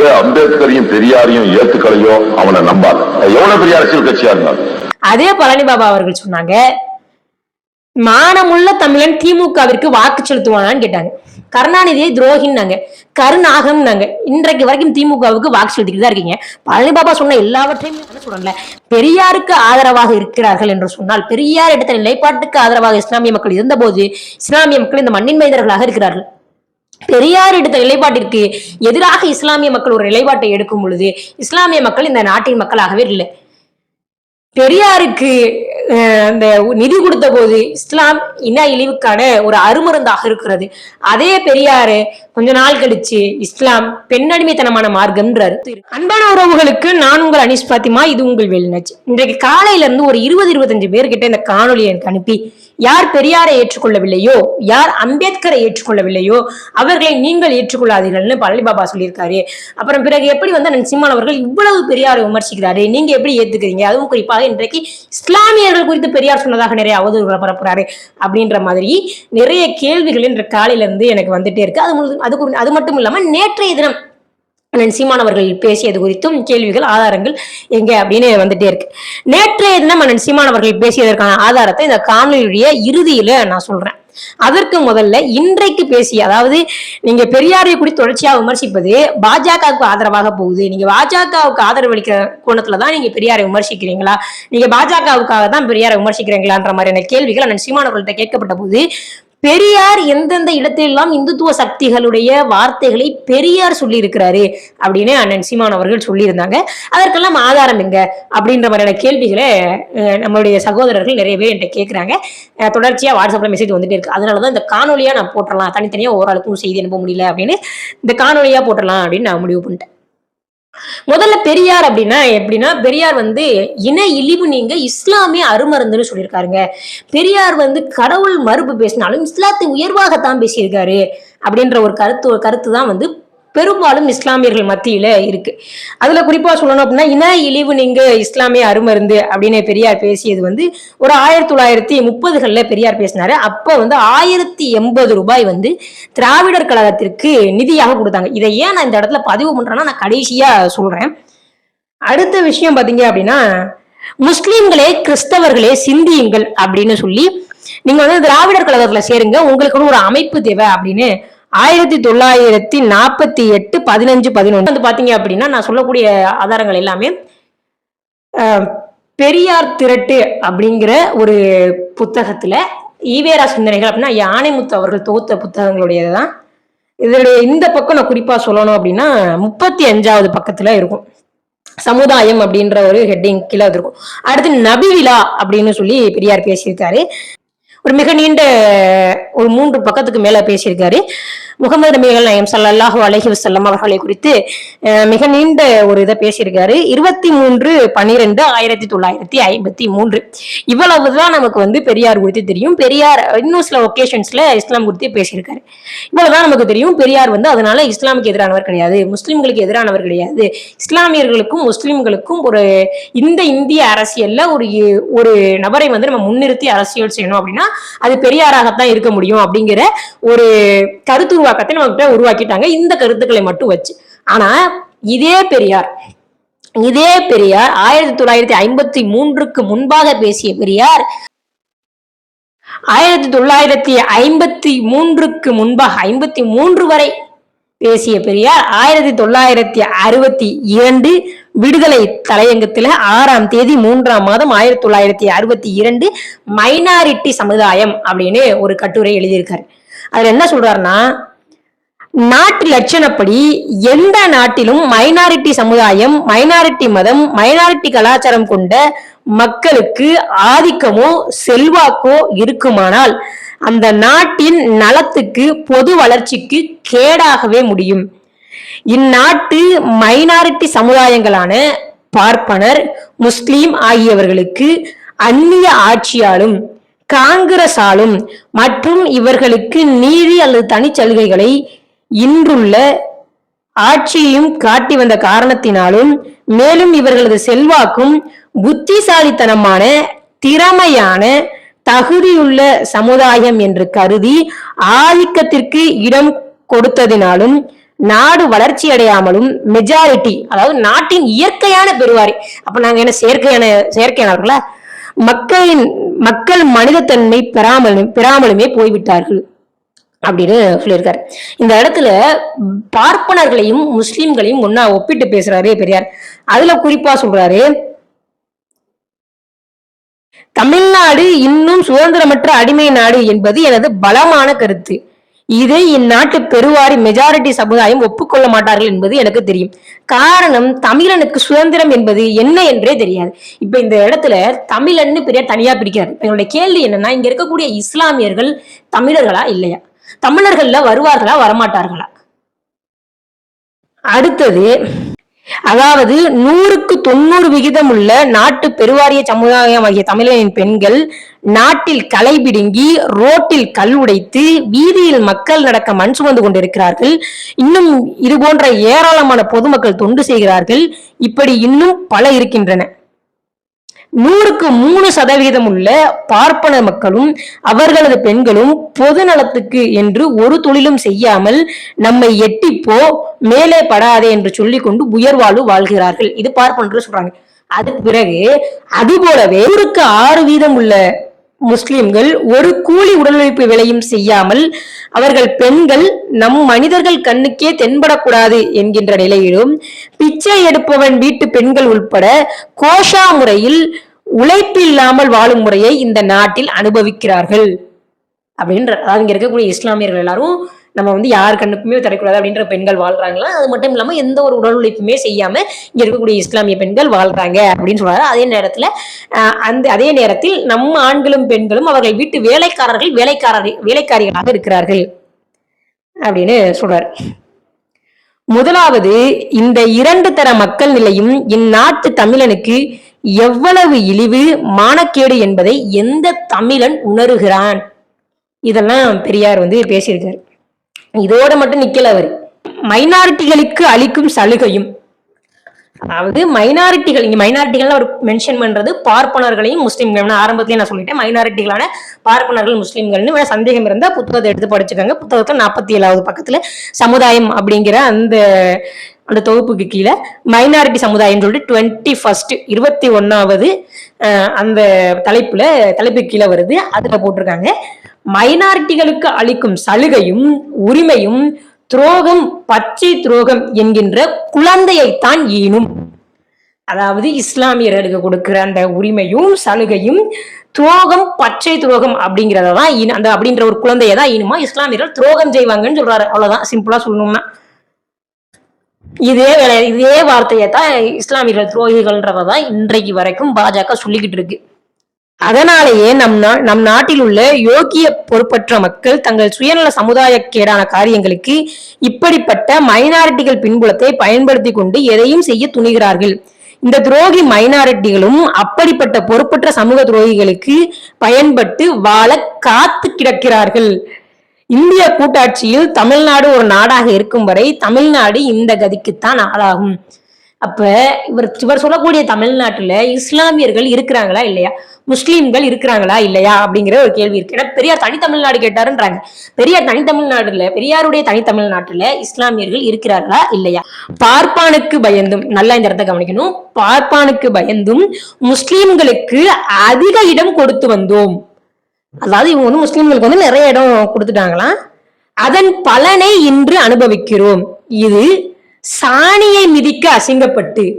எது அம்பேத்கரையும் பெரியாரையும் ஏத்துக்கலையோ அவனை நம்பாது. எவ்வளவு பெரிய அரசியல் கட்சியா இருந்தாலும். அதே பழனி பாபா அவர்கள் சொன்னாங்க மானமுள்ள தமிழன் திமுகவிற்கு வாக்கு செலுத்துவானான்னு கேட்டாங்க. கருணாநிதியை துரோகின்னாங்க கருநாகம்னாங்க. இன்றைக்கு வரைக்கும் திமுகவுக்கு வாக்கு செலுத்திக்கிட்டு தான் இருக்கீங்க. பழனி பாபா சொன்ன எல்லாவற்றையும் என்ன சொல்றேன்ல பெரியாருக்கு ஆதரவாக இருக்கிறார்கள் என்று சொன்னால் பெரியார் எடுத்த நிலைப்பாட்டுக்கு ஆதரவாக இஸ்லாமிய மக்கள் இருந்தபோது இஸ்லாமிய மக்கள் இந்த மண்ணின் மைந்தர்களாக இருக்கிறார்கள். பெரியார் எடுத்த நிலைப்பாட்டிற்கு எதிராக இஸ்லாமிய மக்கள் ஒரு நிலைப்பாட்டை எடுக்கும் பொழுது இஸ்லாமிய மக்கள் இந்த நாட்டின் மக்களாகவே இல்லை. பெரியாருக்கு அந்த நிதி கொடுத்த போது இஸ்லாம் இன இழிவுக்கான ஒரு அருமருந்தாக இருக்கிறது. அதே பெரியாரு கொஞ்ச நாள் கழிச்சு இஸ்லாம் பெண்ணடிமைத்தனமான மார்க்கம்ன்றாரு. அன்பான உறவுகளுக்கு நான் உங்கள் அனிஷ் பாத்திமா இது உங்கள் வெளிநாச்சு இன்றைக்கு காலையில இருந்து ஒரு இருபது இருபத்தஞ்சு பேர்கிட்ட இந்த காணொலி எனக்கு அனுப்பி யார் பெரியாரை ஏற்றுக்கொள்ளவில்லையோ யார் அம்பேத்கரை ஏற்றுக்கொள்ளவில்லையோ அவர்களை நீங்கள் ஏற்றுக்கொள்ளாதீர்கள்னு பழனிபாபா சொல்லியிருக்காரு. அப்புறம் பிறகு எப்படி வந்து அண்ணன் அவர்கள் இவ்வளவு பெரியாரை விமர்சிக்கிறாரு? நீங்க எப்படி ஏத்துக்கிறீங்க? அதுவும் குறிப்பாக இன்றைக்கு இஸ்லாமியர்கள் குறித்து பெரியார் சொன்னதாக நிறைய அவதூறுகளை பரப்புறாரு அப்படின்ற மாதிரி நிறைய கேள்விகள் இன்று காலையில இருந்து எனக்கு வந்துட்டே இருக்கு. அது அது அது மட்டும் இல்லாம நேற்றைய தினம் அண்ணன் சீமான் அவர்கள் பேசியது குறித்தும் கேள்விகள் ஆதாரங்கள் எங்க அப்படின்னு வந்துட்டே இருக்கு. நேற்றைய தினம் அண்ணன் சீமான் அவர்கள் பேசியதற்கான ஆதாரத்தை இந்த காணொலியுடைய இறுதியில நான் சொல்றேன். அதற்கு முதல்ல இன்றைக்கு பேசிய அதாவது நீங்க பெரியாரை குறித்து தொடர்ச்சியா விமர்சிப்பது பாஜகவுக்கு ஆதரவாக போகுது. நீங்க பாஜகவுக்கு ஆதரவு அளிக்கிற கோணத்துலதான் நீங்க பெரியாரை விமர்சிக்கிறீங்களா? நீங்க பாஜகவுக்காக தான் பெரியாரை விமர்சிக்கிறீங்களான்ற மாதிரியான கேள்விகள் அண்ணன் சீமானவர்கள்ட்ட கேட்கப்பட்ட போது பெரியார் எந்தெந்த இடத்திலெல்லாம் இந்துத்துவ சக்திகளுடைய வார்த்தைகளை பெரியார் சொல்லியிருக்கிறாரு அப்படின்னு அண்ணன் சீமான் அவர்கள் சொல்லியிருந்தாங்க. அதற்கெல்லாம் ஆதாரம் எங்க? அப்படின்ற மாதிரியான கேள்விகளை நம்மளுடைய சகோதரர்கள் நிறைய பேர் என்கிட்ட கேட்குறாங்க தொடர்ச்சியாக வாட்ஸ்அப்பில் மெசேஜ் வந்துட்டே இருக்கு. அதனால தான் இந்த காணொலியாக நான் போட்டுடலாம் தனித்தனியாக ஓரளவுக்கும் செய்தி அனுப்ப முடியல அப்படின்னு இந்த காணொலியாக போட்டுடலாம் அப்படின்னு நான் முடிவு பண்ணிட்டேன். முதல்ல பெரியார் அப்படின்னா எப்படின்னா பெரியார் வந்து இன இழிவு நீங்க இஸ்லாமிய அருமருந்துன்னு சொல்லியிருக்காருங்க. பெரியார் வந்து கடவுள் மறுப்பு பேசினாலும் இஸ்லாத்தை உயர்வாகத்தான் பேசியிருக்காரு அப்படின்ற ஒரு கருத்து கருத்து தான் வந்து பெரும்பாலும் இஸ்லாமியர்கள் மத்தியில இருக்கு. அதுல குறிப்பா சொல்லணும் அப்படின்னா இன இழிவு நீங்க இஸ்லாமிய அருமருந்து அப்படின்னு பெரியார் பேசியது வந்து ஒரு ஆயிரத்தி தொள்ளாயிரத்தி முப்பதுகள்ல பெரியார் பேசினாரு. அப்ப வந்து ஆயிரத்தி எண்பது ரூபாய் வந்து திராவிடர் கழகத்திற்கு நிதியாக கொடுத்தாங்க. இதை ஏன் நான் இந்த இடத்துல பதிவு பண்றேன்னா நான் கடைசியா சொல்றேன். அடுத்த விஷயம் பாத்தீங்க அப்படின்னா முஸ்லீம்களே கிறிஸ்தவர்களே சிந்தியுங்கள் அப்படின்னு சொல்லி நீங்க வந்து திராவிடர் கழகத்துல சேருங்க உங்களுக்குன்னு ஒரு அமைப்பு தேவை அப்படின்னு ஆயிரத்தி தொள்ளாயிரத்தி நாற்பத்தி எட்டு பதினஞ்சு பதினொன்று. வந்து பார்த்தீங்க அப்படின்னா நான் சொல்லக்கூடிய ஆதாரங்கள் எல்லாமே பெரியார் திரட்டு அப்படிங்கிற ஒரு புத்தகத்தில் ஈவேரா சிந்தனைகள் அப்படின்னா யானைமுத்து அவர்கள் தொகுத்த புத்தகங்களுடையது தான் இதனுடைய இந்த பக்கம் நான் குறிப்பாக சொல்லணும் அப்படின்னா முப்பத்தி அஞ்சாவது பக்கத்தில் இருக்கும். சமுதாயம் அப்படின்ற ஒரு ஹெட்டிங் கீழே அது இருக்கும் அடுத்து நபிவிழா அப்படின்னு சொல்லி பெரியார் பேசியிருக்காரு. ஒரு மிக நீண்ட ஒரு மூன்று பக்கத்துக்கு மேல பேசியிருக்காரு. முகமது நபிகள் நாயம் சல்லாஹு அலஹி வசல்லம் அவர்களை குறித்து மிக நீண்ட ஒரு இதை பேசியிருக்காரு. இருபத்தி மூன்று பன்னிரெண்டு ஆயிரத்தி தொள்ளாயிரத்தி ஐம்பத்தி மூன்று. இவ்வளவுதான் நமக்கு வந்து பெரியார் குறித்து தெரியும். பெரியார் இன்னும் சில ஒகேஷன்ஸ்ல இஸ்லாம் குறித்து பேசியிருக்காரு. இவ்வளவுதான் நமக்கு தெரியும். பெரியார் வந்து அதனால இஸ்லாமுக்கு எதிரானவர் கிடையாது. முஸ்லிம்களுக்கு எதிரானவர் கிடையாது. இஸ்லாமியர்களுக்கும் முஸ்லிம்களுக்கும் ஒரு இந்த இந்திய அரசியல்ல ஒரு ஒரு நபரை வந்து நம்ம முன்னிறுத்தி அரசியல் செய்யணும் அப்படின்னா அது பெரியாராகத்தான் இருக்க முடியும் அப்படிங்கிற ஒரு கருத்து உருவாக்கத்தை நம்மகிட்ட உருவாக்கிட்டாங்க. இந்த கருத்துக்களை மட்டும் வச்சு. ஆனா இதே பெரியார் இதே பெரியார் ஆயிரத்தி தொள்ளாயிரத்தி ஐம்பத்தி மூன்றுக்கு முன்பாக பேசிய பெரியார் ஆயிரத்தி தொள்ளாயிரத்தி ஐம்பத்தி மூன்றுக்கு முன்பாக ஐம்பத்தி மூன்று வரை பேசிய பெரியார் ஆயிரத்தி தொள்ளாயிரத்தி அறுபத்தி இரண்டு விடுதலை தலையங்கத்துல ஆறாம் தேதி மூன்றாம் மாதம் ஆயிரத்தி தொள்ளாயிரத்தி அறுபத்தி இரண்டு மைனாரிட்டி சமுதாயம் அப்படின்னு ஒரு கட்டுரை எழுதியிருக்காரு. அதுல என்ன சொல்றாருன்னா நாட்டு லட்சணப்படி எந்த நாட்டிலும் மைனாரிட்டி சமுதாயம் மைனாரிட்டி மதம் மைனாரிட்டி கலாச்சாரம் கொண்ட மக்களுக்கு ஆதிக்கமோ செல்வாக்கோ இருக்குமானால் அந்த நாட்டின் நலத்துக்கு பொது வளர்ச்சிக்கு கேடாகவே முடியும். இந்நாட்டு மைனாரிட்டி சமுதாயங்களான பார்ப்பனர் முஸ்லீம் ஆகியவர்களுக்கு அந்நிய ஆட்சியாலும் காங்கிரஸாலும் மற்றும் இவர்களுக்கு நீதி அல்லது தனிச்சலுகைகளை இன்றுள்ள ஆட்சியையும் காட்டி வந்த காரணத்தினாலும் மேலும் இவர்களது செல்வாக்கும் புத்திசாலித்தனமான திறமையான தகுதியுள்ள சமுதாயம் என்று கருதி ஆதிக்கத்திற்கு இடம் கொடுத்ததினாலும் நாடு வளர்ச்சி அடையாமலும் மெஜாரிட்டி அதாவது நாட்டின் இயற்கையான பெருவாரி அப்ப நாங்க என்ன செயற்கையான செயற்கையானவர்களா மக்களின் மக்கள் மனிதத்தன்மை பெறாமலும் பெறாமலுமே போய்விட்டார்கள். அப்படின்னு சொல்லியிருக்காரு. இந்த இடத்துல பார்ப்பனர்களையும் முஸ்லிம்களையும் ஒன்னா ஒப்பிட்டு பேசுறாரு பெரியார். அதுல குறிப்பா சொல்றாரு தமிழ்நாடு இன்னும் சுதந்திரமற்ற அடிமை நாடு என்பது எனது பலமான கருத்து. இதை இந்நாட்டு பெருவாரி மெஜாரிட்டி சமுதாயம் ஒப்புக்கொள்ள மாட்டார்கள் என்பது எனக்கு தெரியும். காரணம் தமிழனுக்கு சுதந்திரம் என்பது என்ன என்றே தெரியாது. இப்ப இந்த இடத்துல தமிழன்னு பெரிய தனியா பிரிக்கிறார். எங்களுடைய என்னுடைய கேள்வி என்னன்னா இங்க இருக்கக்கூடிய இஸ்லாமியர்கள் தமிழர்களா இல்லையா? தமிழர்கள்ல வருவார்களா வரமாட்டார்களா? அடுத்தது அதாவது நூறுக்கு தொண்ணூறு விகிதம் உள்ள நாட்டு பெருவாரிய சமுதாயம் ஆகிய தமிழரின் பெண்கள் நாட்டில் களை பிடுங்கி ரோட்டில் கல் உடைத்து வீதியில் மக்கள் நடக்க மண் சுமந்து கொண்டிருக்கிறார்கள். இன்னும் இது போன்ற ஏராளமான பொதுமக்கள் தொண்டு செய்கிறார்கள். இப்படி இன்னும் பல இருக்கின்றன. நூறுக்கு மூணு சதவீதம் உள்ள பார்ப்பன மக்களும் அவர்களது பெண்களும் பொது நலத்துக்கு என்று ஒரு தொழிலும் செய்யாமல் நம்மை எட்டிப்போ மேலே படாதே என்று சொல்லிக்கொண்டு உயர்வாழ்வு வாழ்கிறார்கள். இது பார்ப்பனர்கள் சொல்றாங்க. அதுக்கு பிறகு அது போலவே நூறுக்கு ஆறு வீதம் உள்ள முஸ்லிம்கள் ஒரு கூலி உடலுழைப்பு வேலையும் செய்யாமல் அவர்கள் பெண்கள் நம் மனிதர்கள் கண்ணுக்கே தென்படக்கூடாது என்கின்ற நிலையிலும் பிச்சை எடுப்பவன் வீட்டு பெண்கள் உட்பட கோஷா முறையில் உழைப்பில்லாமல் வாழும் முறையை இந்த நாட்டில் அனுபவிக்கிறார்கள். அப்படின்ற அதாவது இங்க இருக்கக்கூடிய இஸ்லாமியர்கள் எல்லாரும் நம்ம வந்து யார் கண்ணுக்குமே தரக்கூடாது அப்படின்ற பெண்கள் வாழ்றாங்களா? அது மட்டும் இல்லாம எந்த ஒரு உடல் உழைப்புமே செய்யாம இங்க இருக்கக்கூடிய இஸ்லாமிய பெண்கள் வாழ்றாங்க அப்படின்னு சொல்றாரு அதே நேரத்துல அந்த அதே நேரத்தில் நம்ம ஆண்களும் பெண்களும் அவர்கள் வீட்டு வேலைக்காரர்கள் வேலைக்காரர் வேலைக்காரிகளாக இருக்கிறார்கள் அப்படின்னு சொல்றாரு. முதலாவது இந்த இரண்டு தர மக்கள் நிலையும் இந்நாட்டு தமிழனுக்கு எவ்வளவு இழிவு மானக்கேடு என்பதை எந்த தமிழன் உணருகிறான்? இதெல்லாம் பெரியார் வந்து பேசியிருக்காரு. இதோட மட்டும் நிக்கல அவர். மைனாரிட்டிகளுக்கு அளிக்கும் சலுகையும் அதாவது மைனாரிட்டிகள் இங்க மைனாரிட்டிகள் அவர் மென்ஷன் பண்றது பார்ப்பனர்களையும் முஸ்லீம்கள். ஆரம்பத்திலேயே நான் சொல்லிட்டேன் மைனாரிட்டிகளான பார்ப்பனர்கள் முஸ்லீம்கள்னு வேணா சந்தேகம் இருந்தா புத்தகத்தை எடுத்து படிச்சுக்கோங்க புத்தகத்துல நாற்பத்தி ஏழாவது பக்கத்துல சமுதாயம் அப்படிங்கிற அந்த அந்த தொகுப்புக்கு கீழே மைனாரிட்டி சமுதாயம் சொல்லிட்டு டுவெண்ட்டி ஃபர்ஸ்ட் இருபத்தி ஒன்னாவது அந்த தலைப்புல தலைப்புக்கு கீழே வருது. அதுல போட்டிருக்காங்க. மைனாரிட்டிகளுக்கு அளிக்கும் சலுகையும் உரிமையும் துரோகம் பச்சை துரோகம் என்கின்ற குழந்தையைத்தான் ஈனும். அதாவது இஸ்லாமியர்களுக்கு கொடுக்கிற அந்த உரிமையும் சலுகையும் துரோகம் பச்சை துரோகம் அப்படிங்கிறத தான் அந்த அப்படின்ற ஒரு குழந்தையை தான் ஈனுமா? இஸ்லாமியர்கள் துரோகம் செய்வாங்கன்னு சொல்றாரு. அவ்வளவுதான் சிம்பிளா சொல்லணும்னா. இதே வேலை இதே வார்த்தையை தான் இஸ்லாமியர்கள் துரோகிகள்ன்றதான் இன்றைக்கு வரைக்கும் பாஜக சொல்லிக்கிட்டு இருக்கு. அதனாலேயே நம் நா நம் நாட்டில் உள்ள யோக்கிய பொறுப்பற்ற மக்கள் தங்கள் சுயநல சமுதாயக்கேடான காரியங்களுக்கு இப்படிப்பட்ட மைனாரிட்டிகள் பின்புலத்தை பயன்படுத்தி கொண்டு எதையும் செய்ய துணிகிறார்கள். இந்த துரோகி மைனாரிட்டிகளும் அப்படிப்பட்ட பொறுப்பற்ற சமூக துரோகிகளுக்கு பயன்பட்டு வாழ காத்து கிடக்கிறார்கள். இந்திய கூட்டாட்சியில் தமிழ்நாடு ஒரு நாடாக இருக்கும் வரை தமிழ்நாடு இந்த கதிக்குத்தான் ஆளாகும். அப்ப இவர் இவர் சொல்லக்கூடிய தமிழ்நாட்டுல இஸ்லாமியர்கள் இருக்கிறாங்களா இல்லையா? முஸ்லீம்கள் இருக்கிறாங்களா இல்லையா? அப்படிங்கிற ஒரு கேள்வி இருக்கு. ஏன்னா பெரியார் தனித்தமிழ்நாடு கேட்டாருன்றாங்க. பெரியார் தனித்தமிழ்நாடுல பெரியாருடைய தனித்தமிழ்நாட்டுல இஸ்லாமியர்கள் இருக்கிறார்களா இல்லையா? பார்ப்பானுக்கு பயந்தும் நல்லா இந்த இடத்த கவனிக்கணும். பார்ப்பானுக்கு பயந்தும் முஸ்லீம்களுக்கு அதிக இடம் கொடுத்து வந்தோம். அதாவது இவங்க வந்து முஸ்லீம்களுக்கு வந்து நிறைய இடம் கொடுத்துட்டாங்களாம். அதன் பலனை இன்று அனுபவிக்கிறோம். இது சாணியை மிதிக்க அசிங்கப்பட்டு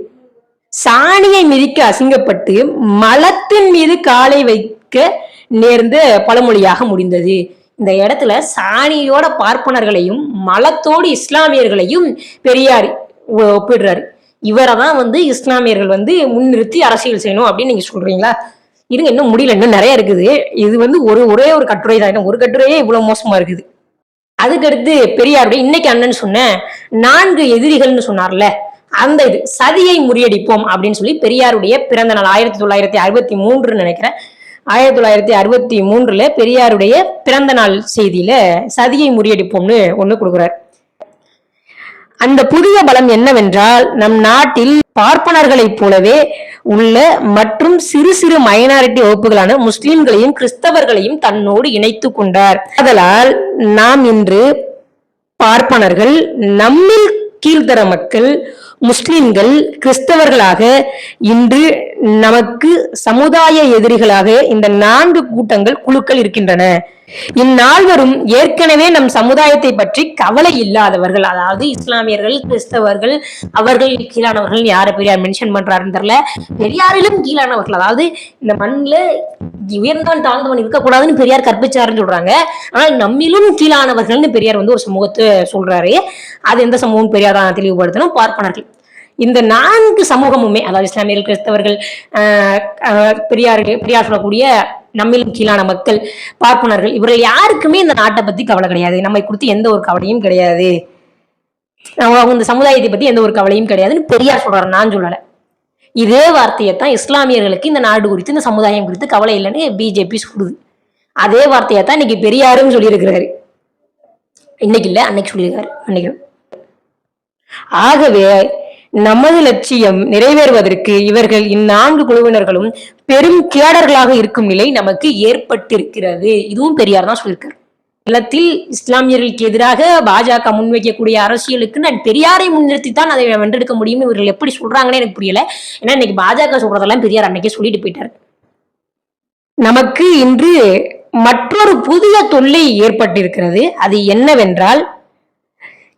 சாணியை மிதிக்க அசிங்கப்பட்டு மலத்தின் மீது காலை வைக்க நேர்ந்த பழமொழியாக முடிந்தது. இந்த இடத்துல சாணியோட பார்ப்பனர்களையும் மலத்தோடு இஸ்லாமியர்களையும் பெரியார் ஒ- ஒப்பிடுறாரு. இவரை தான் வந்து இஸ்லாமியர்கள் வந்து முன்னிறுத்தி அரசியல் செய்யணும் அப்படின்னு நீங்க சொல்றீங்களா? இருங்க இன்னும் முடியல இன்னும் நிறைய இருக்குது. இது வந்து ஒரு ஒரே ஒரு கட்டுரை தான் ஒரு கட்டுரையே இவ்வளவு மோசமா இருக்குது. அதுக்கடுத்து பெரியாருடைய இன்னைக்கு அண்ணன் சொன்ன நான்கு எதிரிகள்னு சொன்னார்ல அந்த இது சதியை முறியடிப்போம் அப்படின்னு சொல்லி பெரியாருடைய பிறந்த நாள் ஆயிரத்தி தொள்ளாயிரத்தி அறுபத்தி மூன்றுன்னு நினைக்கிறேன். ஆயிரத்தி தொள்ளாயிரத்தி அறுபத்தி மூன்றுல பெரியாருடைய பிறந்த நாள் செய்தியில சதியை முறியடிப்போம்னு ஒண்ணு கொடுக்குறாரு. அந்த புதிய பலம் என்னவென்றால் நம் நாட்டில் பார்ப்பனர்களைப் போலவே உள்ள மற்றும் சிறு சிறு மைனாரிட்டி வகுப்புகளான முஸ்லிம்களையும் கிறிஸ்தவர்களையும் தன்னோடு இணைத்து கொண்டார். அதனால் நாம் இன்று பார்ப்பனர்கள் நம்மில் கீழ்த்தர மக்கள் முஸ்லிம்கள் கிறிஸ்தவர்களாக இன்று நமக்கு சமுதாய எதிரிகளாக இந்த நான்கு கூட்டங்கள் குழுக்கள் இருக்கின்றன. இந்நால்வரும் ஏற்கனவே நம் சமுதாயத்தை பற்றி கவலை இல்லாதவர்கள் அதாவது இஸ்லாமியர்கள் கிறிஸ்தவர்கள் அவர்கள் கீழானவர்கள் யாரை பெரியார் மென்ஷன் பண்றாருன்னு தெரியல. பெரியாரிலும் கீழானவர்கள் அதாவது இந்த மண்ணில் உயர்ந்தான் தாழ்ந்தவன் இருக்கக்கூடாதுன்னு பெரியார் கற்பிச்சாருன்னு சொல்றாங்க. ஆனால் நம்மிலும் கீழானவர்கள்னு பெரியார் வந்து ஒரு சமூகத்தை சொல்றாரு. அது எந்த சமூகம் பெரியார் தான் தெளிவுபடுத்தணும் பார்ப்பனர்கள். இந்த நான்கு சமூகமுமே அதாவது இஸ்லாமியர்கள் கிறிஸ்தவர்கள் பெரியார் பெரியார் சொல்லக்கூடிய நம்மிலும் கீழான மக்கள் பார்ப்பனர்கள். இவர்கள் யாருக்குமே இந்த நாட்டை பத்தி கவலை கிடையாது. நம்மை குறித்து எந்த ஒரு கவலையும் கிடையாது. அவங்க இந்த சமுதாயத்தை பத்தி எந்த ஒரு கவலையும் கிடையாதுன்னு பெரியார் சொல்றாரு. நான் சொல்லல. இதே வார்த்தையை தான் இஸ்லாமியர்களுக்கு இந்த நாடு குறித்து இந்த சமுதாயம் குறித்து கவலை இல்லைன்னு பிஜேபி சொல்லுது. அதே வார்த்தையை தான் இன்னைக்கு பெரியாரும் சொல்லியிருக்கிறாரு. இன்னைக்கு இல்லை அன்னைக்கு சொல்லியிருக்காரு. அன்னைக்கு. ஆகவே நமது லட்சியம் நிறைவேறுவதற்கு இவர்கள் இந்நான்கு குழுவினர்களும் பெரும் கேடர்களாக இருக்கும் நிலை நமக்கு ஏற்பட்டிருக்கிறது. இதுவும் பெரியார் தான் சொல்லியிருக்காரு. நிலத்தில் இஸ்லாமியர்களுக்கு எதிராக பாஜக முன்வைக்கக்கூடிய அரசியலுக்கு நான் பெரியாரை முன்னிறுத்தி தான் அதை வென்றெடுக்க முடியும்னு இவர்கள் எப்படி சொல்றாங்கன்னு எனக்கு புரியல. ஏன்னா இன்னைக்கு பாஜக சொல்றதெல்லாம் பெரியார் அன்னைக்கே சொல்லிட்டு போயிட்டார். நமக்கு இன்று மற்றொரு புதிய தொல்லை ஏற்பட்டிருக்கிறது. அது என்னவென்றால்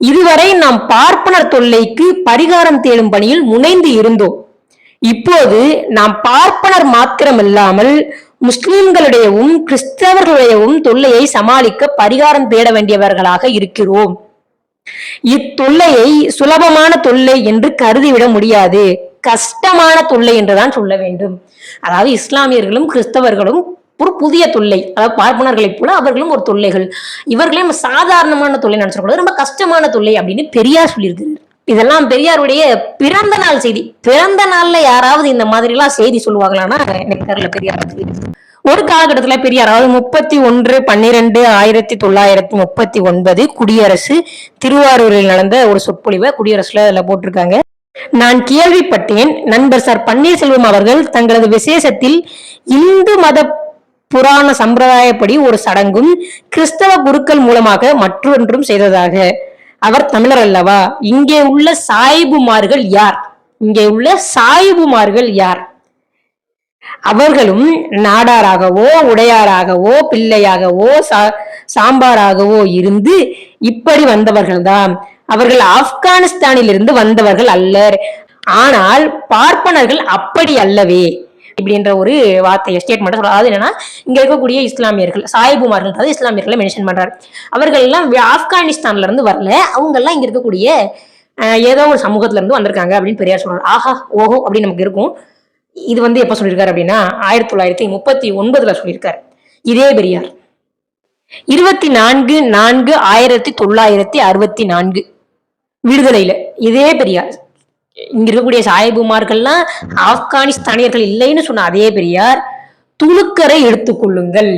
இதுவரை நாம் பார்ப்பனர் தொல்லைக்கு பரிகாரம் தேடும் பணியில் முனைந்து இருந்தோம். இப்போது நாம் பார்ப்பனர் மாத்திரமில்லாமல் முஸ்லிம்களுடையவும் கிறிஸ்தவர்களுடையவும் தொல்லையை சமாளிக்க பரிகாரம் தேட வேண்டியவர்களாக இருக்கிறோம். இத்தொல்லையை சுலபமான தொல்லை என்று கருதிவிட முடியாது. கஷ்டமான தொல்லை என்றுதான் சொல்ல வேண்டும். அதாவது இஸ்லாமியர்களும் கிறிஸ்தவர்களும் ஒரு புதிய தொல்லை அதாவது பார்ப்பனர்களைப் போல அவர்களும் ஒரு தொல்லைகள். இவர்களே நம்ம சாதாரணமான தொல்லை நினைச்சிடக்கூடாது. ரொம்ப கஷ்டமான தொல்லை அப்படின்னு பெரியார் சொல்லியிருக்கிறார். இதெல்லாம் பெரியாருடைய பிறந்த நாள் செய்தி. பிறந்த நாள்ல யாராவது இந்த மாதிரி எல்லாம் செய்தி சொல்லுவாங்களான்னா எனக்கு தெரியல பெரியார் ஒரு காலகட்டத்துல பெரியார் அதாவது முப்பத்தி ஒன்று பன்னிரெண்டு ஆயிரத்தி தொள்ளாயிரத்தி முப்பத்தி ஒன்பது குடியரசு திருவாரூரில் நடந்த ஒரு சொற்பொழிவை குடியரசுல அதுல போட்டிருக்காங்க. நான் கேள்விப்பட்டேன் நண்பர் சார் பன்னீர்செல்வம் அவர்கள் தங்களது விசேஷத்தில் இந்து மத புராண சம்பிரதாயப்படி ஒரு சடங்கும் கிறிஸ்தவ குருக்கள் மூலமாக மற்றொன்றும் செய்ததாக. அவர் தமிழர் அல்லவா? இங்கே உள்ள சாயிபுமார்கள் யார்? இங்கே உள்ள சாயிபுமார்கள் யார்? அவர்களும் நாடாராகவோ உடையாராகவோ பிள்ளையாகவோ சா- சாம்பாராகவோ இருந்து இப்படி வந்தவர்கள்தான். அவர்கள் ஆப்கானிஸ்தானிலிருந்து வந்தவர்கள் அல்லர். ஆனால் பார்ப்பனர்கள் அப்படி அல்லவே. இப்படின்ற ஒரு வார்த்தையை ஸ்டேட்மெண்ட் சொல்றாரு. அது என்னன்னா இங்க இருக்கக்கூடிய இஸ்லாமியர்கள் சாயிபுமார்கள் அதாவது இஸ்லாமியர்களை மென்ஷன் பண்றாரு. அவர்கள் எல்லாம் ஆப்கானிஸ்தான்ல இருந்து வரல. அவங்க எல்லாம் இங்க இருக்கக்கூடிய ஏதோ ஒரு சமூகத்துல இருந்து வந்திருக்காங்க அப்படின்னு பெரியார் சொல்றாரு. ஆஹா ஓஹோ அப்படின்னு நமக்கு இருக்கும். இது வந்து எப்ப சொல்லியிருக்காரு அப்படின்னா ஆயிரத்தி தொள்ளாயிரத்தி முப்பத்தி ஒன்பதுல சொல்லியிருக்காரு. இதே பெரியார். இருபத்தி நான்கு நான்கு ஆயிரத்தி தொள்ளாயிரத்தி அறுபத்தி நான்கு விடுதலையில. இதே பெரியார். இங்க இருக்கக்கூடிய சாயபுமார்கள்லாம் ஆப்கானிஸ்தானியர்கள் இல்லைன்னு சொன்ன அதே பெரியார் துணுக்கரை எடுத்துக்கொள்ளுங்கள்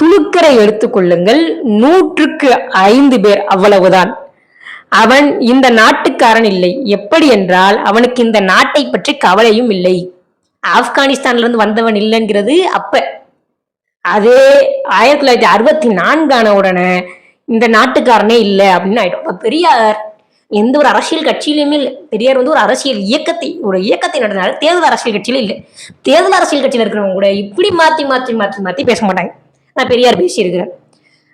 துணுக்கரை எடுத்துக்கொள்ளுங்கள் நூற்றுக்கு ஐந்து பேர் அவ்வளவுதான். அவன் இந்த நாட்டுக்காரன் இல்லை. எப்படி என்றால் அவனுக்கு இந்த நாட்டை பற்றி கவலையும் இல்லை. ஆப்கானிஸ்தான்ல இருந்து வந்தவன் இல்லைங்கிறது அப்ப. அதே ஆயிரத்தி தொள்ளாயிரத்தி அறுபத்தி நான்கான உடனே இந்த நாட்டுக்காரனே இல்லை அப்படின்னு ஆயிடும். பெரியார் எந்த ஒரு அரசியல் கட்சியிலுமே இல்லை. பெரியார் வந்து ஒரு அரசியல் இயக்கத்தை ஒரு இயக்கத்தை நடத்தினார். தேர்தல் அரசியல் கட்சியில இல்லை. தேர்தல் அரசியல் கட்சியில இருக்கிறவங்க கூட இப்படி மாத்தி மாத்தி மாத்தி மாத்தி பேச மாட்டாங்க. நான் பெரியார் பேசியிருக்கிறேன்.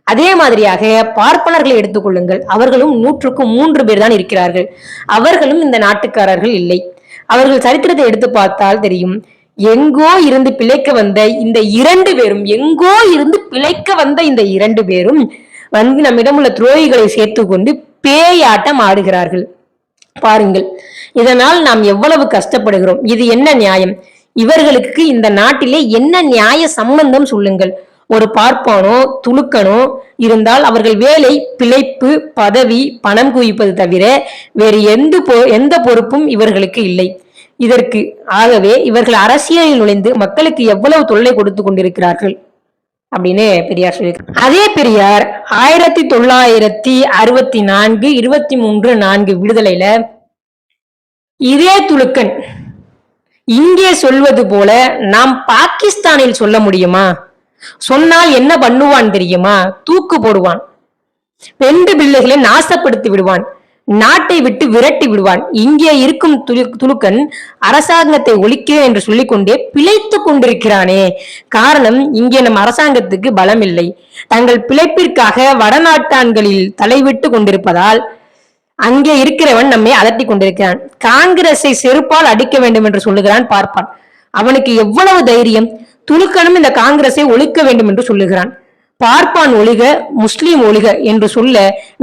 அதே மாதிரியாக பார்ப்பனர்களை எடுத்துக்கொள்ளுங்கள் அவர்களும் நூற்றுக்கு மூன்று பேர் தான் இருக்கிறார்கள். அவர்களும் இந்த நாட்டுக்காரர்கள் இல்லை. அவர்கள் சரித்திரத்தை எடுத்து பார்த்தால் தெரியும். எங்கோ இருந்து பிழைக்க வந்த இந்த இரண்டு பேரும் எங்கோ இருந்து பிழைக்க வந்த இந்த இரண்டு பேரும் வந்து நம்மிடம் உள்ள துரோகிகளை சேர்த்து கொண்டு பேயாட்டம் ஆடுகிறார்கள். பாருங்கள் இதனால் நாம் எவ்வளவு கஷ்டப்படுகிறோம். இது என்ன நியாயம்? இவர்களுக்கு இந்த நாட்டிலே என்ன நியாய சம்பந்தம் சொல்லுங்கள். ஒரு பார்ப்பானோ துலுக்கனோ இருந்தால் அவர்கள் வேலை பிழைப்பு பதவி பணம் குவிப்பது தவிர வேறு எந்த பொ- எந்த பொறுப்பும் இவர்களுக்கு இல்லை. இதற்கு ஆகவே இவர்கள் அரசியலில் நுழைந்து மக்களுக்கு எவ்வளவு தொல்லை கொடுத்து கொண்டிருக்கிறார்கள்? அப்படின்னு பெரியார் சொல்லியிருக்கார். அதே பெரியார் ஆயிரத்தி தொள்ளாயிரத்தி அறுபத்தி நான்கு இருபத்தி மூன்று நான்கு விடுதலையில இதே துலுக்கன் இங்கே சொல்வது போல நாம் பாகிஸ்தானில் சொல்ல முடியுமா? சொன்னால் என்ன பண்ணுவான் தெரியுமா? தூக்கு போடுவான். பெண்டு பிள்ளைகளை நாசப்படுத்தி விடுவான். நாட்டை விட்டு விரட்டி விடுவான். இங்கே இருக்கும் துலுக்கன் அரசாங்கத்தை ஒழிக்கிறேன் என்று சொல்லிக்கொண்டே பிழைத்து கொண்டிருக்கிறானே. காரணம் இங்கே நம் அரசாங்கத்துக்கு பலம் இல்லை தங்கள் பிழைப்பிற்காக வடநாட்டான்களில் தலைவிட்டு கொண்டிருப்பதால் அங்கே இருக்கிறவன் நம்மை அலட்டி கொண்டிருக்கிறான். காங்கிரஸை செருப்பால் அடிக்க வேண்டும் என்று சொல்லுகிறான் பார்ப்பான். அவனுக்கு எவ்வளவு தைரியம்? துலுக்கனும் இந்த காங்கிரஸை ஒழிக்க வேண்டும் என்று சொல்லுகிறான். பார்ப்பான் ஒழிக முஸ்லீம் ஒழிக என்று சொல்ல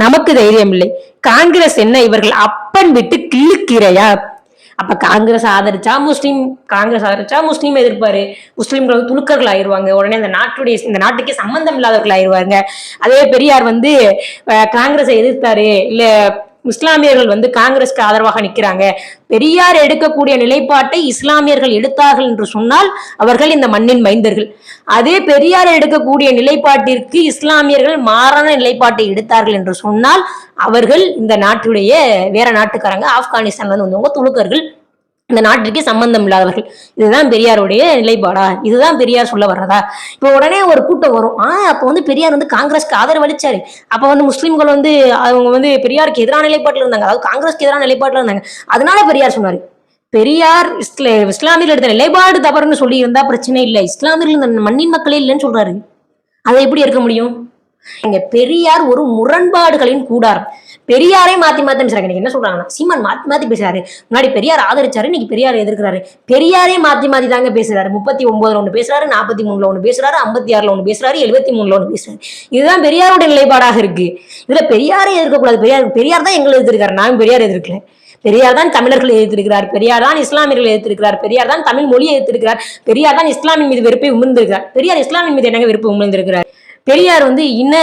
நமக்கு தைரியம் இல்லை காங்கிரஸ் என்ன இவர்கள் அப்பன் விட்டு கிள்ளுக்கிறையா அப்ப காங்கிரஸ் ஆதரிச்சா முஸ்லீம் காங்கிரஸ் ஆதரிச்சா முஸ்லீம் எதிர்ப்பாரு. முஸ்லீம்கள் வந்து துலுக்கர்கள் ஆயிருவாங்க உடனே இந்த நாட்டுடைய இந்த நாட்டுக்கே சம்பந்தம் இல்லாதவர்கள் ஆயிடுவாங்க அதே பெரியார் வந்து காங்கிரஸை எதிர்த்தாரு. இல்ல இஸ்லாமியர்கள் வந்து காங்கிரஸ்க்கு ஆதரவாக நிற்கிறாங்க பெரியார் எடுக்கக்கூடிய நிலைப்பாட்டை இஸ்லாமியர்கள் எடுத்தார்கள் என்று சொன்னால் அவர்கள் இந்த மண்ணின் மைந்தர்கள். அதே பெரியார் எடுக்கக்கூடிய நிலைப்பாட்டிற்கு இஸ்லாமியர்கள் மாறான நிலைப்பாட்டை எடுத்தார்கள் என்று சொன்னால் அவர்கள் இந்த நாட்டுடைய வேற நாட்டுக்காரங்க ஆப்கானிஸ்தான்ல வந்து வந்தவங்க துளுக்கர்கள் இந்த நாட்டிற்கு சம்பந்தம் இல்லாதவர்கள். இதுதான் பெரியாருடைய நிலைப்பாடா? இதுதான் பெரியார் சொல்ல வர்றதா? இப்போ உடனே ஒரு கூட்டம் வரும். ஆ அப்போ வந்து பெரியார் வந்து காங்கிரஸ்க்கு ஆதரவு அளிச்சாரு அப்போ வந்து முஸ்லீம்கள் வந்து அவங்க வந்து பெரியாருக்கு எதிரான நிலைப்பாட்டில் இருந்தாங்க. அதாவது காங்கிரஸ்க்கு எதிரான நிலைப்பாட்டில் இருந்தாங்க. அதனால பெரியார் சொன்னாரு பெரியார் இஸ்ல இஸ்லாமியர்கள் எடுத்த நிலைப்பாடு தவறுன்னு சொல்லி இருந்தா பிரச்சனை இல்லை. இஸ்லாமியர்கள் இந்த மண்ணின் மக்களே இல்லைன்னு சொல்றாரு. அதை எப்படி இருக்க முடியும்? இங்க பெரியார் ஒரு முரண்பாடுகளின் கூடாரம். பெரியாரே மாத்தி மாத்தி பேசுறாங்க இன்னைக்கு என்ன சொல்றாங்கன்னா சீமான் மாத்தி மாத்தி பேசுறாரு. முன்னாடி பெரியார் ஆதரிச்சாரு இன்னைக்கு பெரியார் எதிர்க்கிறாரு. பெரியாரே மாத்தி மாத்தி தாங்க பேசுறாரு. முப்பத்தி ஒன்பதுல ஒண்ணு பேசுறாரு நாற்பத்தி மூணுல ஒண்ணு பேசுறாரு ஐம்பத்தி ஆறுல ஒண்ணு பேசுறாரு எழுபத்தி மூணுல ஒண்ணு பேசுறாரு. இதுதான் பெரியாருடைய நிலைப்பாடாக இருக்கு. இதுல பெரியாரே எதிர்க்கக்கூடாது. பெரியார் பெரியார் தான் எங்களை எதிர்க்கிறாரு. நானும் பெரியார் எதிர்க்கல. பெரியார் தான் தமிழர்களை எதிர்த்திருக்கிறார். பெரியார் தான் இஸ்லாமியர்களை எதிர்த்திருக்கிறார். பெரியார் தான் தமிழ் மொழியை எதிர்த்திருக்கிறார். பெரியார் தான் இஸ்லாமின் மீது வெறுப்பை உமிழ்ந்திருக்கிறார். பெரியார் இஸ்லாமின் மீது என்னங்க வெறுப்பை உமிழ்ந்திருக்கிறார்? பெரியார் வந்து இன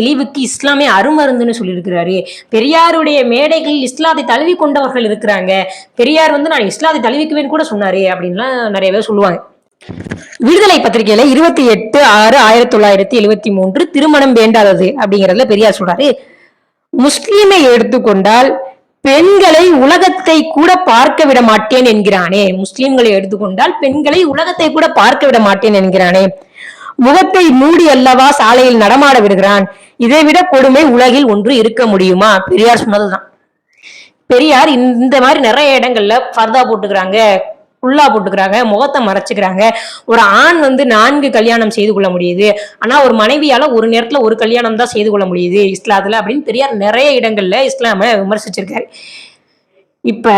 இழிவுக்கு இஸ்லாமே அருமருந்துன்னு சொல்லியிருக்கிறாரு. பெரியாருடைய மேடைகளில் இஸ்லாத்தை தழுவி கொண்டவர்கள் இருக்கிறாங்க. பெரியார் வந்து நான் இஸ்லாத்தை தழுவிக்குவேன்னு கூட சொன்னாரு அப்படின்லாம் நிறைய பேர் சொல்லுவாங்க. விடுதலை பத்திரிகையில இருபத்தி எட்டு ஆறு ஆயிரத்தி தொள்ளாயிரத்தி எழுவத்தி மூன்று திருமணம் வேண்டாதது அப்படிங்கறதுல பெரியார் சொல்றாரு. முஸ்லீமை எடுத்துக்கொண்டால் பெண்களை உலகத்தை கூட பார்க்க விட மாட்டேன் என்கிறானே. முஸ்லிம்களை எடுத்துக்கொண்டால் பெண்களை உலகத்தை கூட பார்க்க விட மாட்டேன் என்கிறானே. முகத்தை மூடி அல்லவா சாலையில் நடமாட விடுகிறான். இதைவிட கொடுமை உலகில் ஒன்று இருக்க முடியுமா? பெரியார் சொன்னதுதான். பெரியார் இந்த மாதிரி நிறைய இடங்கள்ல ஃபர்தா போட்டுக்கிறாங்க குல்லா போட்டுக்கிறாங்க முகத்தை மறைச்சுக்கிறாங்க. ஒரு ஆண் வந்து நான்கு கல்யாணம் செய்து கொள்ள முடியுது. ஆனா ஒரு மனைவியால ஒரு நேரத்துல ஒரு கல்யாணம் தான் செய்து கொள்ள முடியுது இஸ்லாத்துல அப்படின்னு பெரியார் நிறைய இடங்கள்ல இஸ்லாம விமர்சிச்சிருக்காரு. இப்ப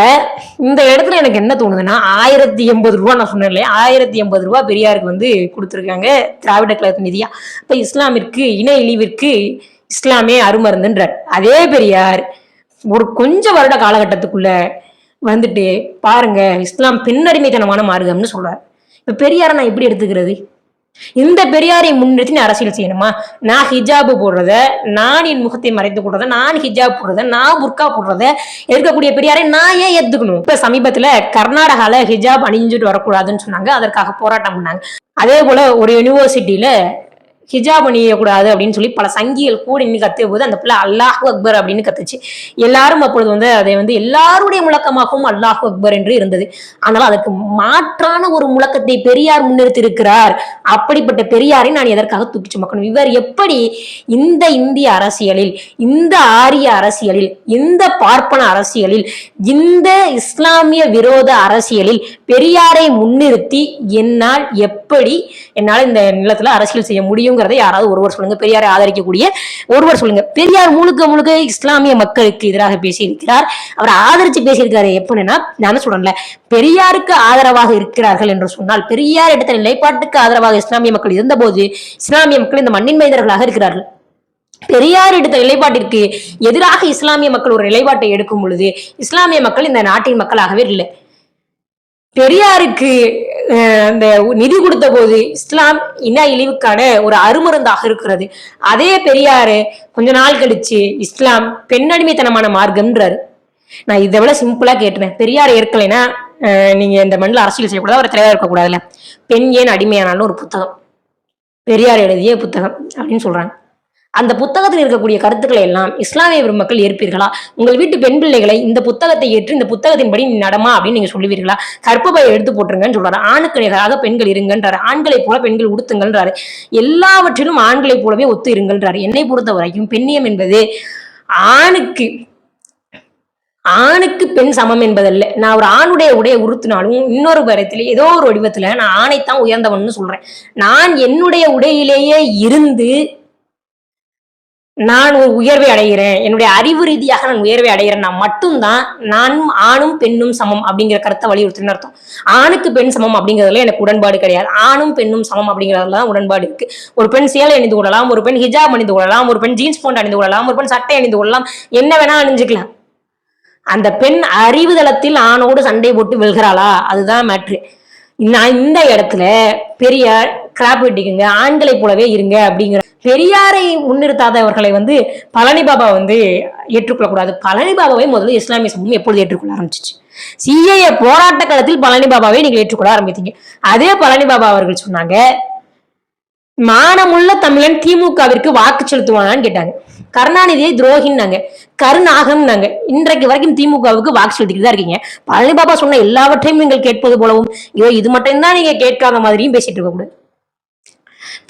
இந்த இடத்துல எனக்கு என்ன தோணுதுன்னா ஆயிரத்தி எண்பது ரூபா நான் சொன்னேன் இல்லையா? ஆயிரத்தி எண்பது ரூபா பெரியாருக்கு வந்து கொடுத்துருக்காங்க திராவிட கழக நிதியா. இப்ப இஸ்லாமிற்கு இன இழிவிற்கு இஸ்லாமே அருமருந்துன்றார். அதே பெரியார் ஒரு கொஞ்ச வருட காலகட்டத்துக்குள்ள வந்துட்டு பாருங்க இஸ்லாம் பெண்ணடிமைத்தனமான மார்க்கம்னு சொல்றாரு. இப்ப பெரியாரை நான் எப்படி எடுத்துக்கிறது? இந்த பெரியாரை முன்னிறுத்தி நான் அரசியல் செய்யணுமா? நான் ஹிஜாபு போடுறத நான் என் முகத்தை மறைத்து போடுறத நான் ஹிஜாப் போடுறத நான் புர்கா போடுறத இருக்கக்கூடிய பெரியாரை நான் ஏன் ஏத்துக்கணும்? இப்ப சமீபத்துல கர்நாடகால ஹிஜாப் அணிஞ்சுட்டு வரக்கூடாதுன்னு சொன்னாங்க. அதற்காக போராட்டம் பண்ணாங்க. அதே போல ஒரு யூனிவர்சிட்டியில ஹிஜாப் அணியக்கூடாது அப்படின்னு சொல்லி பல சங்கிகள் கூட நின்று கத்திய போது அந்த பிள்ளை அல்லாஹ் அக்பர் அப்படின்னு கத்துச்சு. எல்லாரும் அப்பொழுது வந்து அதை வந்து எல்லாருடைய முழக்கமாகவும் அல்லாஹ் அக்பர் என்று இருந்தது. ஆனால் அதற்கு மாற்றான ஒரு முழக்கத்தை பெரியார் முன்னிறுத்தி இருக்கிறார் அப்படிப்பட்ட பெரியாரை நான் எதற்காக தூக்கி சுமக்கணும்? இவர் எப்படி இந்த இந்திய அரசியலில் இந்த ஆரிய அரசியலில் இந்த பார்ப்பன அரசியலில் இந்த இஸ்லாமிய விரோத அரசியலில் பெரியாரை முன்னிறுத்தி என்னால் எப்படி என்னால் இந்த நிலத்துல அரசியல் செய்ய முடியுங்கிறதை யாராவது ஒருவர் சொல்லுங்க. பெரியாரை ஆதரிக்கக்கூடிய ஒருவர் சொல்லுங்க. பெரியார் முழுக்க முழுக்க இஸ்லாமிய மக்களுக்கு எதிராக பேசியிருக்கிறார். அவர் ஆதரிச்சு பேசியிருக்காரு எப்படின்னா நான் சொல்றேன்ல பெரியாருக்கு ஆதரவாக இருக்கிறார்கள் என்று சொன்னால் பெரியார் எடுத்த நிலைப்பாட்டுக்கு ஆதரவாக இஸ்லாமிய மக்கள் இருந்தபோது இஸ்லாமிய மக்கள் இந்த மண்ணின் மனிதர்களாக இருக்கிறார்கள். பெரியார் எடுத்த நிலைப்பாட்டிற்கு எதிராக இஸ்லாமிய மக்கள் ஒரு நிலைப்பாட்டை எடுக்கும் பொழுது இஸ்லாமிய மக்கள் இந்த நாட்டின் மக்களாகவே இல்லை. பெரியாருக்கு இந்த அந்த நிதி கொடுத்த போது இஸ்லாம் இன இழிவுக்கான ஒரு அருமருந்தாக இருக்கிறது. அதே பெரியாரு கொஞ்ச நாள் கழிச்சு இஸ்லாம் பெண்ணடிமைத்தனமான மார்க்கம்ன்றாரு. நான் இதை விட சிம்பிளா கேட்டுறேன். பெரியார் ஏற்கலைன்னா நீங்க இந்த மண்ணில் அரசியல் செய்யக்கூடாது அவர் தலைவர் இருக்கக்கூடாதுல்ல. பெண் ஏன் அடிமையானாலும் ஒரு புத்தகம். பெரியார் எழுதிய புத்தகம் அப்படின்னு சொல்றாங்க. அந்த புத்தகத்தில் இருக்கக்கூடிய கருத்துக்களை எல்லாம் இஸ்லாமிய பெருமக்கள் ஏற்பீர்களா? உங்கள் வீட்டு பெண் பிள்ளைகளை இந்த புத்தகத்தை ஏற்று இந்த புத்தகத்தின்படி நீ நடமா அப்படின்னு நீங்க சொல்லுவீர்களா? கற்பப்பையை எடுத்து போட்டுருங்கன்னு சொல்றாரு. ஆணுக்கு நிகராக பெண்கள் இருங்கன்றாரு. ஆண்களைப் போல பெண்கள் உடுத்துங்கன்றாரு. எல்லாவற்றிலும் ஆண்களைப் போலவே ஒத்து இருங்கன்றாரு. என்னை பொறுத்த வரைக்கும் பெண்ணியம் என்பது ஆணுக்கு ஆணுக்கு பெண் சமம் என்பதல்ல. நான் ஒரு ஆணுடைய உடையை உறுத்தினாலும் இன்னொரு பரத்தில் ஏதோ ஒரு வடிவத்தில் நான் ஆணைத்தான் உயர்ந்தவன்னு சொல்றேன். நான் என்னுடைய உடையிலேயே இருந்து நான் ஒரு உயர்வை அடைகிறேன். என்னுடைய அறிவு ரீதியாக நான் உயர்வை அடைகிறேன்னா மட்டும்தான் நானும் ஆணும் பெண்ணும் சமம் அப்படிங்கிற கருத்தை வலியுறுத்தின அர்த்தம். ஆணுக்கு பெண் சமம் அப்படிங்கிறதுல எனக்கு உடன்பாடு கிடையாது. ஆணும் பெண்ணும் சமம் அப்படிங்கிறதுல தான் உடன்பாடு இருக்கு. ஒரு பெண் சேலை அணிந்து கொள்ளலாம் ஒரு பெண் ஹிஜாப் அணிந்து கொள்ளலாம் ஒரு பெண் ஜீன்ஸ் போண்ட் அணிந்து கொள்ளலாம் ஒரு பெண் சட்டை அணிந்து கொள்ளலாம். என்ன வேணா அணிஞ்சுக்கலாம். அந்த பெண் அறிவுதளத்தில் ஆணோடு சண்டை போட்டு வெல்கிறாளா? அதுதான் மேட்ரு நான் இந்த இடத்துல பெரியார் கிராப் வெட்டிக்குங்க ஆண்களை போலவே இருங்க அப்படிங்கிற பெரியாரை முன்னிறுத்தாதவர்களை வந்து பழனி பாபா வந்து ஏற்றுக்கொள்ளக்கூடாது. பழனி பாபாவை முதல்ல இஸ்லாமிய சமூகம் எப்பொழுது ஏற்றுக்கொள்ள ஆரம்பிச்சிச்சு? சிஏஏ போராட்ட காலத்தில் பழனி பாபாவை நீங்க ஏற்றுக்கொள்ள ஆரம்பித்தீங்க. அதே பழனி பாபா அவர்கள் சொன்னாங்க மானமுள்ள தமிழன் திமுகவிற்கு வாக்கு செலுத்துவானான்னு கேட்டாங்க. கருணாநிதியை துரோகின்னாங்க. கருநாகம்னாங்க. இன்றைக்கு வரைக்கும் திமுகவுக்கு வாக்கு செலுத்திக்கிட்டு தான் இருக்கீங்க. பழனி பாபா சொன்ன எல்லாவற்றையும் நீங்கள் கேட்பது போலவும் ஐயோ இது மட்டும்தான் நீங்க கேட்காத மாதிரியும் பேசிட்டு இருக்க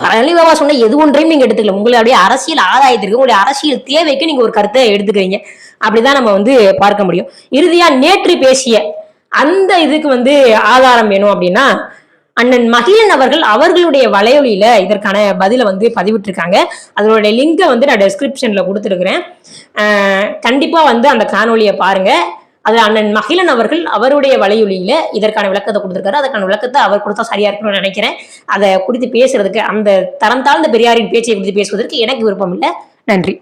பழனி பாபா சொன்ன எது ஒன்றையும் நீங்க எடுத்துக்கல. உங்களுடைய அரசியல் ஆதாயத்திற்கு உங்களுடைய அரசியல் தேவைக்கு நீங்க ஒரு கருத்தை எடுத்துக்கிறீங்க. அப்படிதான் நம்ம வந்து பார்க்க முடியும். இறுதியா நேற்று பேசிய அந்த இதுக்கு வந்து ஆதாரம் வேணும் அப்படின்னா அண்ணன் மகிழன் அவர்கள் அவர்களுடைய வலையொலியில இதற்கான பதிலை வந்து பதிவிட்டிருக்காங்க. அதனுடைய லிங்கை வந்து நான் டெஸ்கிரிப்ஷன்ல கொடுத்துருக்குறேன். கண்டிப்பா வந்து அந்த காணொலியை பாருங்க. அது அண்ணன் மகிழன் அவர்கள் அவருடைய வலையொலியில இதற்கான விளக்கத்தை கொடுத்துருக்காரு. அதற்கான விளக்கத்தை அவர் கொடுத்தா சரியா இருக்கணும்னு நினைக்கிறேன். அதை குறித்து பேசுறதுக்கு அந்த தரம் தாழ்ந்த பெரியாரின் பேச்சை குறித்து பேசுவதற்கு எனக்கு விருப்பம் இல்லை. நன்றி.